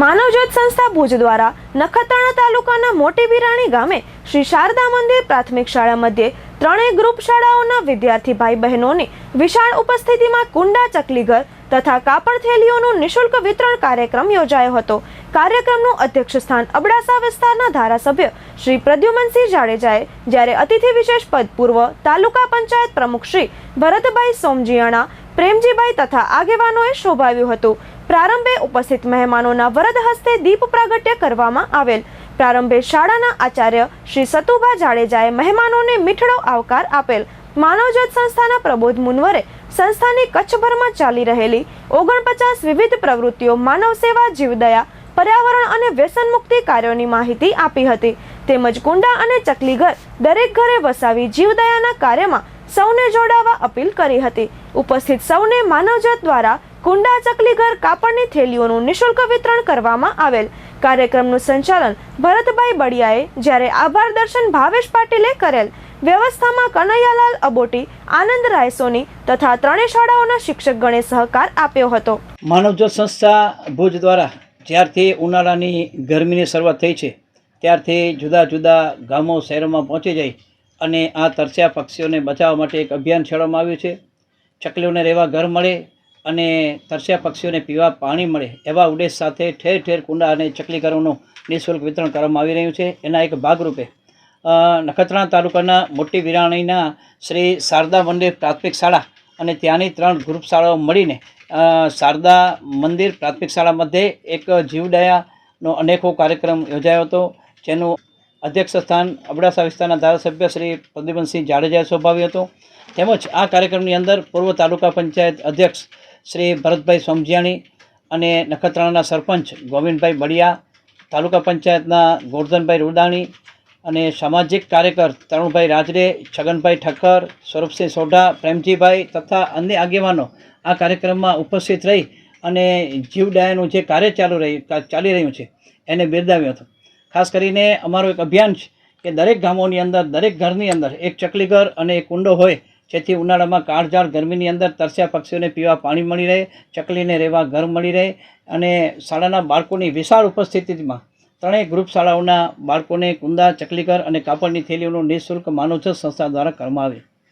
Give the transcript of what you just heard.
માનવજ્યોત સંસ્થા ભુજ દ્વારા નખત્રાણા તાલુકાના મોટી વિરાણી ગામે શ્રી શારદા મંદિર પ્રાથમિક શાળા મધ્યે ત્રણેય ગ્રુપ શાળાઓના વિદ્યાર્થી ભાઈ બહેનોની વિશાળ ઉપસ્થિતિમાં કુંડા, ચકલીઘર તથા કાપડ થેલીઓનું નિઃશુલ્ક વિતરણ કાર્યક્રમ યોજાયો હતો. કાર્યક્રમનું અધ્યક્ષ સ્થાન અબડાસા વિસ્તારના ધારાસભ્ય શ્રી પ્રદ્યુમનસિંહ જાડેજાએ, જ્યારે અતિથિ વિશેષ પદ પૂર્વ તાલુકા પંચાયત પ્રમુખ શ્રી ભરતભાઈ સોમજીયાણા, પ્રેમજીભાઈ તથા આગેવાનોએ શોભાવ્યું હતું. પ્રારંભે ઉપસ્થિત મહેમાનોના વરદ હસ્તે દીપ પ્રાગટ્ય કરવામાં આવેલ. પ્રારંભે શાળાના આચાર્ય શ્રી સતુભા જાડેજાએ મહેમાનોને મીઠડો આવકાર આપેલ. માનવજ્યોત સંસ્થાના પ્રબોધ મુનવરે સંસ્થાની કચ્છભરમાં ચાલી રહેલી ઓગણપચાસ વિવિધ પ્રવૃત્તિઓ માનવ સેવા, જીવદયા, પર્યાવરણ અને વ્યસન મુક્તિ કાર્યોની માહિતી આપી હતી. તેમજ કુંડા અને ચકલીઘર દરેક ઘરે વસાવી જીવદયાના કાર્યમાં સૌને જોડાવા અપીલ કરી હતી. ઉપસ્થિત સૌને માનવજત દ્વારા કુંડા ચકલીઘર કાપડની થેલીઓનું નિઃશુલ્ક વિતરણ કરવામાં આવેલ. કાર્યક્રમનું સંચાલન ભરતભાઈ બળિયાએ જ્યારે આભાર દર્શન ભાવેશ પાટીલે કરેલ. વ્યવસ્થામાં કનૈયાલાલ અબોટી, આનંદ રાયસોની તથા ત્રણેય શાળાઓના શિક્ષકગણે સહકાર આપ્યો હતો. માનવજ્યોત સંસ્થા ભુજ દ્વારા જ્યારથી ઉનાળાની ગરમીની શરૂઆત થઈ છે, ત્યારથી જુદા જુદા ગામો શહેરોમાં પહોંચી જઈ અને આ તરસ્યા પક્ષીઓને બચાવવા માટે એક અભિયાન છેડવામાં આવ્યું છે. ચકલીઓને રહેવા ઘર મળે અને તરસ્યા પક્ષીઓને પીવા પાણી મળે એવા ઉદ્દેશ સાથે ઠેર ઠેર કુંડા અને ચકલીકરોનું નિઃશુલ્ક વિતરણ કરવામાં આવી રહ્યું છે. એના એક ભાગરૂપે નખત્રાણા તાલુકાના મોટી વિરાણીના શ્રી શારદા મંદિર પ્રાથમિક શાળા અને ત્યાંની ત્રણ ગ્રુપ શાળાઓ મળીને શારદા મંદિર પ્રાથમિક શાળા મધ્યે એક જીવદયાનો અનેકો કાર્યક્રમ યોજાયો હતો, જેનું અધ્યક્ષ સ્થાન અબડાસા વિસ્તારના ધારાસભ્ય શ્રી પ્રદીપનસિંહ જાડેજાએ શોભાવ્યું હતું. તેમજ આ કાર્યક્રમની અંદર પૂર્વ તાલુકા પંચાયત અધ્યક્ષ શ્રી ભરતભાઈ સોમજીયાણી અને નખત્રાણાના સરપંચ ગોવિંદભાઈ બળિયા, તાલુકા પંચાયતના ગોરધનભાઈ રૂડાણી અને સામાજિક કાર્યકર તરુણભાઈ રાજરે, છગનભાઈ ઠક્કર, સ્વરૂપસિંહ સોઢા, પ્રેમજીભાઈ તથા અન્ય આગેવાનો આ કાર્યક્રમમાં ઉપસ્થિત રહી અને જીવડાયાનું જે કાર્ય ચાલુ રહ્યું ચાલી રહ્યું છે એને બિરદાવ્યું હતું. ખાસ કરીને અમારું એક અભિયાન છે કે દરેક ગામોની અંદર, દરેક ઘરની અંદર એક ચકલીઘર અને એક કુંડો હોય જેથી ઉનાળામાં કાળઝાળ ગરમીની અંદર તરસ્યા પક્ષીઓને પીવા પાણી મળી રહે, ચકલીને રહેવા ઘર મળી રહે અને શાળાના બાળકોની વિશાળ ઉપસ્થિતિમાં ત્રણેય ગ્રુપ શાળાઓના બાળકોને કુંદા, ચકલીઘર અને કાપડની થેલીઓનું નિઃશુલ્ક માનવજ્યોત સંસ્થા દ્વારા કરવામાં આવે.